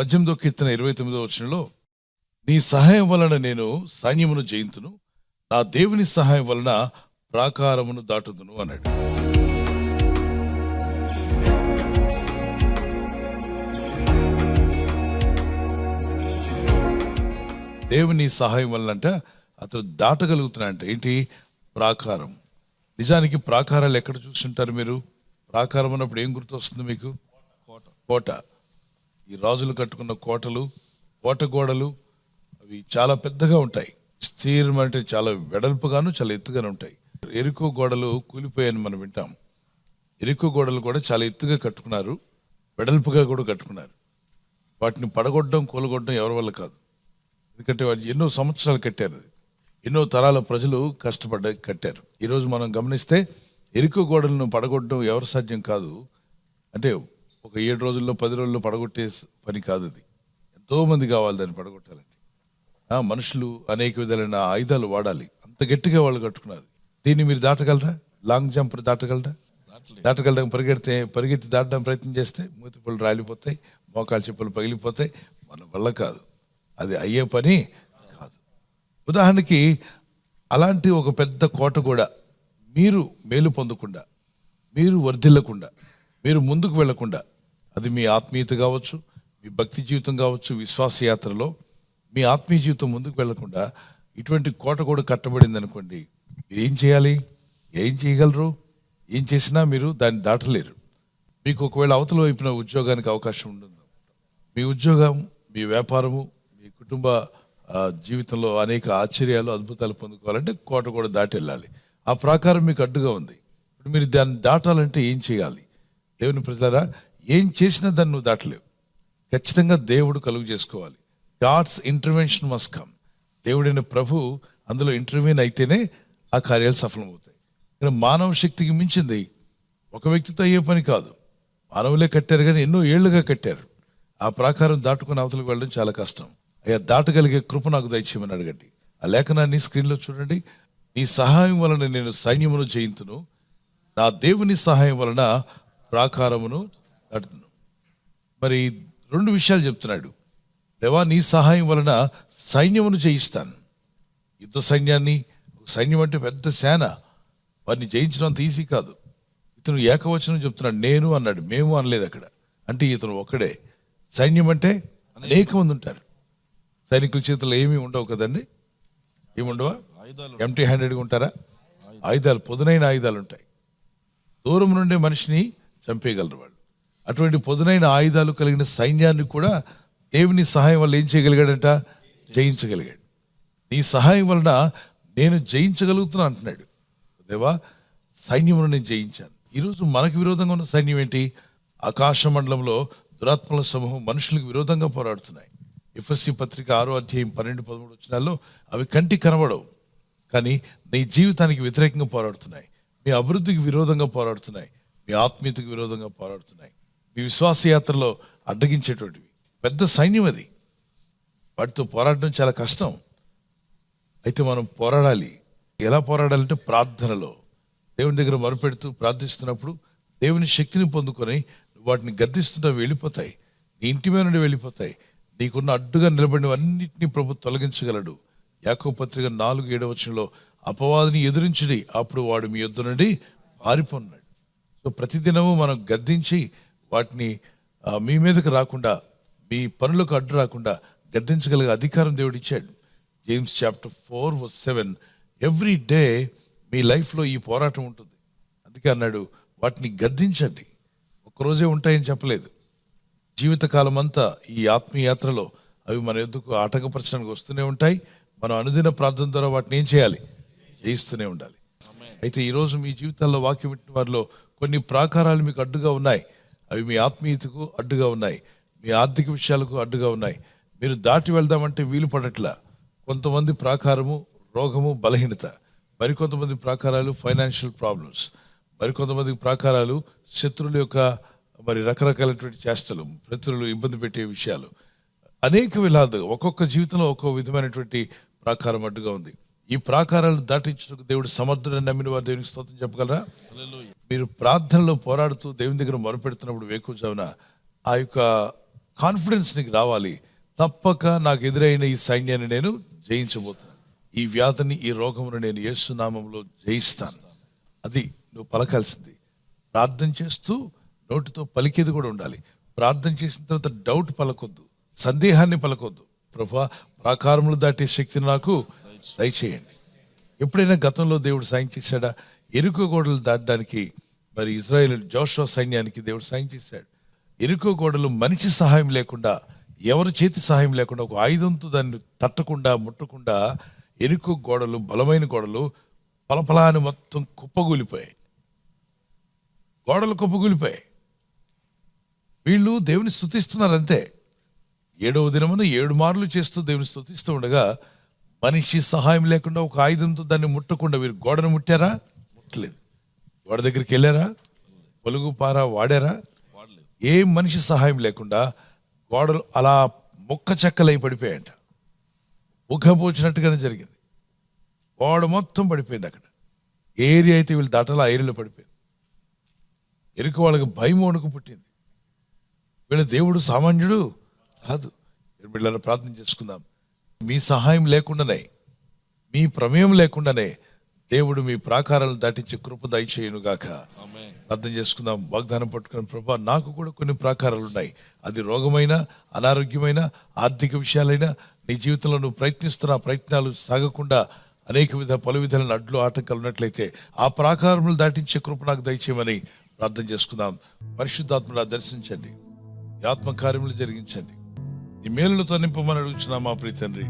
పద్దెనిమిదో కీర్తన ఇరవై తొమ్మిదో వచనంలో నీ సహాయం వలన నేను సైన్యమును జయింతును నా దేవుని సహాయం వలన ప్రాకారమును దాటుదును అన్నాడు. దేవుని సహాయం వలన అంటే అతను దాటగలుగుతున్నాడంట. ఏంటి? ప్రాకారం. నిజానికి ప్రాకారాలు ఎక్కడ చూస్తుంటారు మీరు? ప్రాకారం అన్నప్పుడు ఏం గుర్తొస్తుంది మీకు? కోట. కోట. ఈ రాజులు కట్టుకున్న కోటలు కోట గోడలు అవి చాలా పెద్దగా ఉంటాయి. స్థిరం అంటే చాలా వెడల్పుగాను చాలా ఎత్తుగాను ఉంటాయి. ఎరుకో గోడలు కూలిపోయాయని మనం వింటాం. ఎరుకో గోడలు కూడా చాలా ఎత్తుగా కట్టుకున్నారు వెడల్పుగా కూడా కట్టుకున్నారు. వాటిని పడగొట్టడం కూలగొట్టడం ఎవరి వల్ల కాదు. ఎందుకంటే వాళ్ళు ఎన్నో సంవత్సరాలు కట్టారు అది. ఎన్నో తరాల ప్రజలు కష్టపడ్డ కట్టారు. ఈరోజు మనం గమనిస్తే ఎరుకు గోడలను పడగొట్టడం ఎవరి సాధ్యం కాదు. అంటే ఒక ఏడు రోజుల్లో పది రోజుల్లో పడగొట్టే పని కాదు అది. ఎంతో మంది కావాలి దాన్ని పడగొట్టాలంటే. ఆ, మనుషులు అనేక విధాలైన ఆయుధాలు వాడాలి. అంత గట్టిగా వాళ్ళు కట్టుకున్నారు. దీన్ని మీరు దాటగలరా? Long jump దాటగలరా? దాటగలడం పరిగెడితే పరిగెత్తి దాటడం ప్రయత్నం చేస్తే మూతి పళ్ళు రాలిపోతాయి మోకాలు చెప్పులు పగిలిపోతాయి. మన వల్ల కాదు. అది అయ్యే పని కాదు. ఉదాహరణకి అలాంటి ఒక పెద్ద కోట కూడా మీరు మేలు పొందకుండా మీరు వర్ధిల్లకుండా మీరు ముందుకు వెళ్ళకుండా అది మీ ఆత్మీయత కావచ్చు మీ భక్తి జీవితం కావచ్చు విశ్వాస యాత్రలో మీ ఆత్మీయ జీవితం ముందుకు వెళ్ళకుండా ఇటువంటి కోట కూడా కట్టబడింది అనుకోండి మీరు ఏం చేయాలి? ఏం చేయగలరు? ఏం చేసినా మీరు దాన్ని దాటలేరు. మీకు ఒకవేళ అవతల వైపున ఉద్యోగానికి అవకాశం ఉంటుంది మీ ఉద్యోగం మీ వ్యాపారము మీ కుటుంబ జీవితంలో అనేక ఆశ్చర్యాలు అద్భుతాలు పొందుకోవాలంటే కోట కూడా దాటి వెళ్ళాలి ఆ ప్రాకారం మీకు అడ్డుగా ఉంది. ఇప్పుడు మీరు దాన్ని దాటాలంటే ఏం చేయాలి? దేవుని ప్రజలారా ఏం చేసినా దాన్ని నువ్వు దాటలేవు. ఖచ్చితంగా దేవుడు కలుగు చేసుకోవాలి. గాడ్స్ ఇంటర్వెన్షన్ మస్ట్ కమ్ దేవుడైన ప్రభు అందులో ఇంటర్వ్యూన్ అయితేనే ఆ కార్యాలు సఫలమవుతాయి. ఇక్కడ మానవ శక్తికి మించింది ఒక వ్యక్తితో అయ్యే పని కాదు. మానవులే కట్టారు కానీ ఎన్నో ఏళ్ళుగా కట్టారు. ఆ ప్రాకారం దాటుకుని అవతలకు వెళ్ళడం చాలా కష్టం. అయ్యా దాటగలిగే కృప నాకు దయచేయమని అడగండి. ఆ లేఖనాన్ని స్క్రీన్లో చూడండి. నీ సహాయం వలన నేను సైన్యమును జయింతును. నా దేవుని సహాయం వలన ప్రాకారమును దాటుతును. మరి రెండు విషయాలు చెప్తున్నాడు. దేవా నీ సహాయం వలన సైన్యమును జయిస్తాను. యుద్ధ సైన్యాన్ని సైన్యం అంటే పెద్ద సేన. వారిని జయించడం అంత ఈజీ కాదు. ఇతను ఏకవచనం చెప్తున్నాడు నేను అన్నాడు మేము అనలేదు అక్కడ. అంటే ఇతను ఒక్కడే. సైన్యం అంటే అనేక మంది ఉంటారు. సైనికుల చేతుల్లో ఏమీ ఉండవు కదండి? ఏమి ఉండవా ఆయుధాలు ఎంటీ హ్యాండెడ్గా ఉంటారా? ఆయుధాలు పొదునైన ఆయుధాలు ఉంటాయి. దూరం నుండే మనిషిని చంపేయగలరు వాళ్ళు. అటువంటి పొదునైన ఆయుధాలు కలిగిన సైన్యాన్ని కూడా దేవుని సహాయం వల్ల ఏం చేయగలిగాడంట? జయించగలిగాడు. నీ సహాయం వలన నేను జయించగలుగుతున్నా అంటున్నాడు. దేవా సైన్యమును నేను జయించాను. ఈరోజు మనకు విరోధంగా ఉన్న సైన్యం ఏంటి? ఆకాశ మండలంలో దురాత్మల సమూహం మనుషులకు విరోధంగా పోరాడుతున్నాయి. ఎఫ్ఎస్సి పత్రిక ఆరో అధ్యాయం పన్నెండు పదమూడు వచ్చినాల్లో అవి కంటి కనబడవు. కానీ నీ జీవితానికి వ్యతిరేకంగా పోరాడుతున్నాయి. మీ అభివృద్ధికి విరోధంగా పోరాడుతున్నాయి. మీ ఆత్మీయతకు విరోధంగా పోరాడుతున్నాయి. మీ విశ్వాస యాత్రలో అడ్డగించేటువంటివి. పెద్ద సైన్యం అది. వాటితో పోరాడడం చాలా కష్టం. అయితే మనం పోరాడాలి. ఎలా పోరాడాలంటే ప్రార్థనలో. దేవుని దగ్గర మొరపెడుతూ ప్రార్థిస్తున్నప్పుడు దేవుని శక్తిని పొందుకొని వాటిని గద్దిస్తుంటే వెళ్ళిపోతాయి. నీ ఇంటి మీద నుండి వెళ్ళిపోతాయి. నీకున్న అడ్డుగా నిలబడినవన్నింటినీ ప్రభు తొలగించగలడు. యాకో పత్రిక నాలుగు ఏడవ అపవాదిని ఎదిరించుడి. అప్పుడు వాడు మీ యుద్ధ నుండి పారిపోన్నాడు సో ప్రతిదినము మనం గద్దించి వాటిని మీ మీదకి రాకుండా మీ పనులకు అడ్డు రాకుండా గద్దించగలిగే అధికారం దేవుడు ఇచ్చాడు. James chapter four seven every day మీ లైఫ్లో ఈ పోరాటం ఉంటుంది. అందుకే అన్నాడు వాటిని గద్దించండి. ఒక్కరోజే ఉంటాయని చెప్పలేదు. జీవితకాలం అంతా ఈ ఆత్మీయాత్రలో అవి మన ఎందుకు ఆటంకపరచడానికి వస్తూనే ఉంటాయి. మనం అనుదిన ప్రార్థన ద్వారా వాటిని ఏం చేయాలి? జయిస్తూనే ఉండాలి. అయితే ఈరోజు మీ జీవితాల్లో వాక్యం వింటున్న వారిలో కొన్ని ప్రాకారాలు మీకు అడ్డుగా ఉన్నాయి. అవి మీ ఆత్మీయతకు అడ్డుగా ఉన్నాయి. మీ ఆర్థిక విషయాలకు అడ్డుగా ఉన్నాయి. మీరు దాటి వెళ్దామంటే వీలు పడట్లా. కొంతమంది ప్రాకారము రోగము బలహీనత. మరికొంతమంది ప్రాకారాలు ఫైనాన్షియల్ ప్రాబ్లమ్స్. మరికొంతమంది ప్రాకారాలు శత్రువుల యొక్క మరి రకరకాలైనటువంటి చేష్టలు ప్రతులు ఇబ్బంది పెట్టే విషయాలు. అనేక విలాదు ఒక్కొక్క జీవితంలో ఒక్కొక్క విధమైనటువంటి ప్రాకారం అడ్డుగా ఉంది. ఈ ప్రాకారాలు దాటించడానికి దేవుడు సమర్థుడని నమ్మిన వారు దేవునికి స్తోత్రం చెప్పగలరా? మీరు ప్రార్థనలో పోరాడుతూ దేవుని దగ్గర మొరపెడుతున్నప్పుడు వేకుజామున ఆ యొక్క కాన్ఫిడెన్స్ నీకు రావాలి. తప్పక నాకు ఎదురైన ఈ సైన్యాన్ని నేను జయించబోతాను ఈ వ్యాధిని ఈ రోగమును నేను యేసునామంలో జయిస్తాను. అది నువ్వు పలకాల్సింది. ప్రార్థన చేస్తూ నోటితో పలికేది కూడా ఉండాలి. ప్రార్థన చేసిన తర్వాత డౌట్ పలకొద్దు. సందేహాన్ని పలకొద్దు. ప్రభా ప్రాకారములు దాటే శక్తిని నాకు దయచేయండి. ఎప్పుడైనా గతంలో దేవుడు సాయం చేశాడా? ఎరుకు గోడలు దాటడానికి మరి ఇజ్రాయెల్ జోషో సైన్యానికి దేవుడు సాయం చేశాడు. ఎరుకో గోడలు మనిషి సహాయం లేకుండా ఎవరి చేతి సహాయం లేకుండా ఒక ఆయుధంతో దాన్ని తట్టకుండా ముట్టకుండా ఎరుకో గోడలు బలమైన గోడలు పలపలాని మొత్తం కుప్పగూలిపోయాయి. గోడలు కుప్పగూలిపోయాయి. వీళ్ళు దేవుని స్తుతిస్తున్నారు అంతే ఏడవ దినమున ఏడు మార్లు చేస్తూ దేవుని స్థుతిస్తూ ఉండగా మనిషి సహాయం లేకుండా ఒక ఆయుధంతో దాన్ని ముట్టకుండా వీరు గోడను ముట్టారా? ముట్టలేదు. గోడ దగ్గరికి వెళ్ళారా? పొలుగు పార వాడారా? ఏ మనిషి సహాయం లేకుండా గోడలు అలా మొక్క చెక్కలై పడిపోయాయంట. ముఖపోచినట్టుగానే జరిగింది. గోడ మొత్తం పడిపోయింది అక్కడ. ఏరియా అయితే వీళ్ళు దాటలా ఏరియాలో పడిపోయింది. ఎరుక వాళ్ళకి భయం వణుకు పుట్టింది. వీళ్ళ దేవుడు సామాన్యుడు కాదు. వీళ్ళని ప్రార్థన చేసుకుందాం. మీ సహాయం లేకుండానే మీ ప్రమేయం లేకుండానే దేవుడు మీ ప్రాకారాలను దాటించి కృప దయచేయును గాక ప్రార్థన చేసుకుందాం. వాగ్దానం పట్టుకుని ప్రభా నాకు కూడా కొన్ని ప్రాకారాలు ఉన్నాయి అది రోగమైన అనారోగ్యమైన ఆర్థిక విషయాలైనా నీ జీవితంలో నువ్వు ప్రయత్నిస్తున్న ప్రయత్నాలు సాగకుండా అనేక విధ పలు విధాలైన అడ్లు ఆటంకాలు ఉన్నట్లయితే ఆ ప్రాకారములు దాటించే కృప నాకు దయచేయమని ప్రార్థన చేసుకుందాం. పరిశుద్ధాత్మలా దర్శించండి. ఈ ఆత్మ కార్యములు జరిగించండి. ఈ మేలులతో నింపమని అడుగుచున్నా మా ప్రీ తండ్రి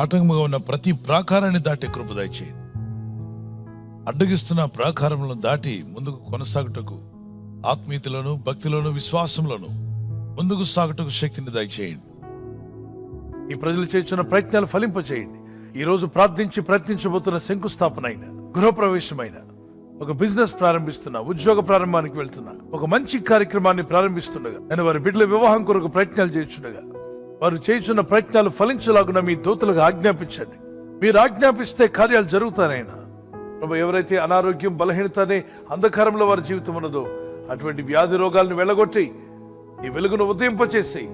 ఆటంకముగా ఉన్న ప్రతి ప్రాకారాన్ని దాటే కృప దయచేయండి అడ్డగిస్తున్న ప్రాకారములను దాటి ముందుకు కొనసాగుటకు ఆత్మీయతలోను భక్తిలోను విశ్వాసంలోను ముందుకు సాగుటకు శక్తిని దయచేయండి. ఈ ప్రజలు చేస్తున్న ప్రయత్నాలు ఫలింపచేయండి. ఈ రోజు ప్రార్థించి ప్రయత్నించబోతున్న శంకుస్థాపన అయిన గృహప్రవేశమైన ఒక బిజినెస్ ప్రారంభిస్తున్నా ఉద్యోగ ప్రారంభానికి వెళ్తున్నా ఒక మంచి కార్యక్రమాన్ని ప్రారంభిస్తుండగా నేను వారి బిడ్డల వివాహం కొరకు ప్రయత్నాలు చేస్తుండగా వారు చేస్తున్న ప్రయత్నాలు ఫలించలాగున మీ దూతలకు ఆజ్ఞాపించండి. మీరు ఆజ్ఞాపిస్తే కార్యాలు జరుగుతానైనా. ప్రభు ఎవరైతే అనారోగ్యం బలహీనతనే అంధకారంలో వారి జీవితం ఉన్నదో అటువంటి వ్యాధి రోగాలను వెళ్ళగొట్టి నీ వెలుగును ఉదయింపచేసి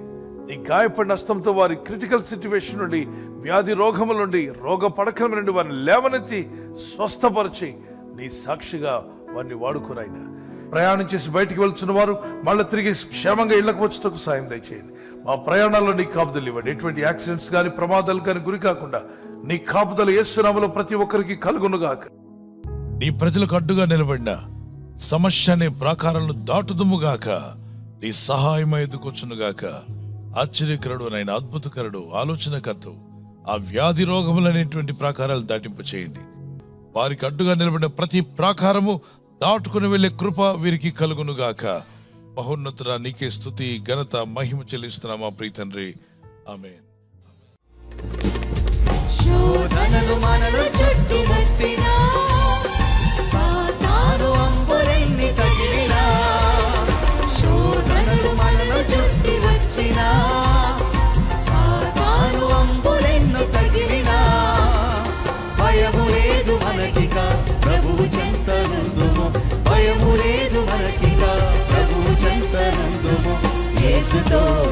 నీ గాయపడిన నష్టంతో వారి క్రిటికల్ సిచ్యువేషన్ నుండి వ్యాధి రోగముల నుండి రోగ పడకల నుండి వారిని లేవనెత్తి స్వస్థపరిచి నీ సాక్షిగా వారిని వాడుకునైనా. ప్రయాణం చేసి బయటికి వెళ్తున్న వారు మళ్ళీ తిరిగి క్షేమంగా ఇళ్ళకు వచ్చేటకు సాయం దయచేయండి. మా ప్రయాణాల్లో నీ కాపుదలు ఇవ్వండి. ఎటువంటి యాక్సిడెంట్స్ కానీ ప్రమాదాలు కానీ గురి కాకుండా నీ కాపుదలు ఏసునామలో ప్రతి ఒక్కరికి కలుగునుగాక. నీ ప్రజలకు అడ్డుగా నిలబడిన సమస్య అనే ప్రాకారాలను దాటుదుముగాక. నీ సహాయం ఎదుకొచ్చునుగాక. ఆశ్చర్యకరుడు నైన అద్భుతకరుడు ఆలోచనకర్త ఆ వ్యాధి రోగములనేటువంటి ప్రాకారాలు దాటింపు చేయండి. వారికి అడ్డుగా నిలబడిన ప్రతి ప్రాకారము దాటుకుని వెళ్ళే కృప వీరికి కలుగునుగాక. మహోన్నతుడ నీకే స్థుతి ఘనత మహిమ చెల్లిస్తున్నా మా ప్రియ తండ్రి ఆమె శోధనలు మనలు చుట్టి వచ్చినా vencedor.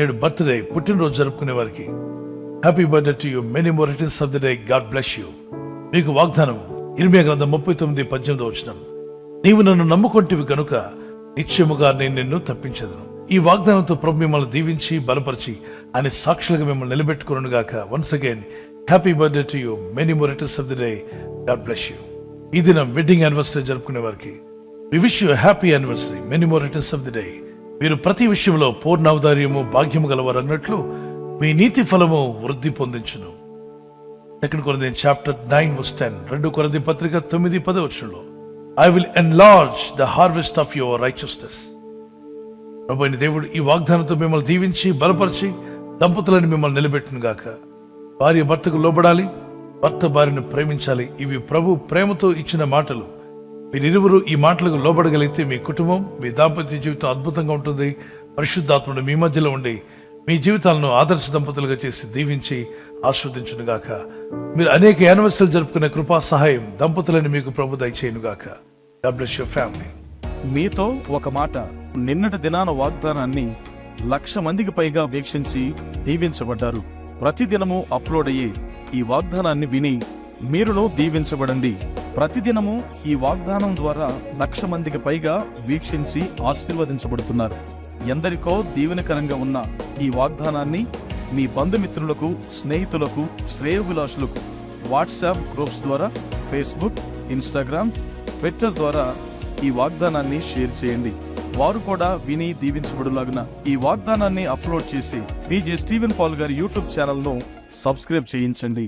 నేడు బర్త్డే పుట్టినరోజు జరుపుకునే వారికి. Happy birthday to you many more returns of the day God bless you మీకు వాగ్దానం ఇరవై గ్రంథం ముప్పై తొమ్మిది పద్దెనిమిది వచ్చిన నీవు నన్ను నమ్ముకొంటివి కనుక నిశ్చయముగా నేను నిన్ను తప్పించదును. ఈ వాగ్దానంతో ప్రభు మిమ్మల్ని దీవించి బలపరిచి అని సాక్షులుగా మిమ్మల్ని నిలబెట్టుకున్నాను గాక. Once again happy birthday to you many more returns of the day God bless you ఈ దినం వెడ్డింగ్ యానివర్సరీ జరుపుకునే వారికి. We wish you happy anniversary many more returns of the day మీరు ప్రతి విషయంలో పూర్ణావధార్యము భాగ్యము గలవారు అన్నట్లు మీ నీతి ఫలము వృద్ధి పొందించును. సెకండ్ కొరది చాప్టర్ నైన్ వర్స్ టెన్ రెండు కొరది పత్రిక తొమ్మిది పది వచ్చంలో I will enlarge the harvest of your righteousness ప్రభుని దేవుడు ఈ వాగ్దానంతో మిమ్మల్ని దీవించి బలపరిచి దంపతులను మిమ్మల్ని నిలబెట్టును గాక. భార్య భర్తకు లోబడాలి భర్త భార్యను ప్రేమించాలి. ఇవి ప్రభు ప్రేమతో ఇచ్చిన మాటలు. మీరిరువురు ఈ మాటలకు లోబడగలిగితే మీ కుటుంబం మీ దాంపత్య జీవితం అద్భుతంగా ఉంటుంది. పరిశుద్ధాత్ముడు మీ మధ్యలో ఉండి మీ జీవితాలను ఆదర్శ దంపతులుగా చేసి దీవించి ఆస్వాదించునుగాక మీరు అనేక యానివర్సరీలు జరుపుకునే కృపా సహాయం దంపతులని మీకు ప్రభు దయచేయునుగాక. యువర్ ఫ్యామిలీ మీతో ఒక మాట నిన్నటి దినాన వాగ్దానాన్ని లక్ష మందికి పైగా వీక్షించి దీవించబడ్డారు. ప్రతిదినము అప్లోడ్ అయ్యే ఈ వాగ్దానాన్ని విని మీరులో దీవించబడండి. ప్రతిదినము ఈ వాగ్దానం ద్వారా లక్ష మందికి పైగా వీక్షించి ఆశీర్వదించబడుతున్నారు. ఎందరికో దీవెనకరంగా ఉన్న ఈ వాగ్దానాన్ని మీ బంధుమిత్రులకు స్నేహితులకు శ్రేయోభిలాషులకు వాట్సాప్ గ్రూప్స్ ద్వారా ఫేస్బుక్ ఇన్స్టాగ్రామ్ ట్విట్టర్ ద్వారా ఈ వాగ్దానాన్ని షేర్ చేయండి. వారు కూడా విని దీవించబడులాగున ఈ వాగ్దానాన్ని అప్లోడ్ చేసి పీజే స్టీవెన్ పాల్ గారి యూట్యూబ్ ఛానల్ను సబ్స్క్రైబ్ చేయించండి.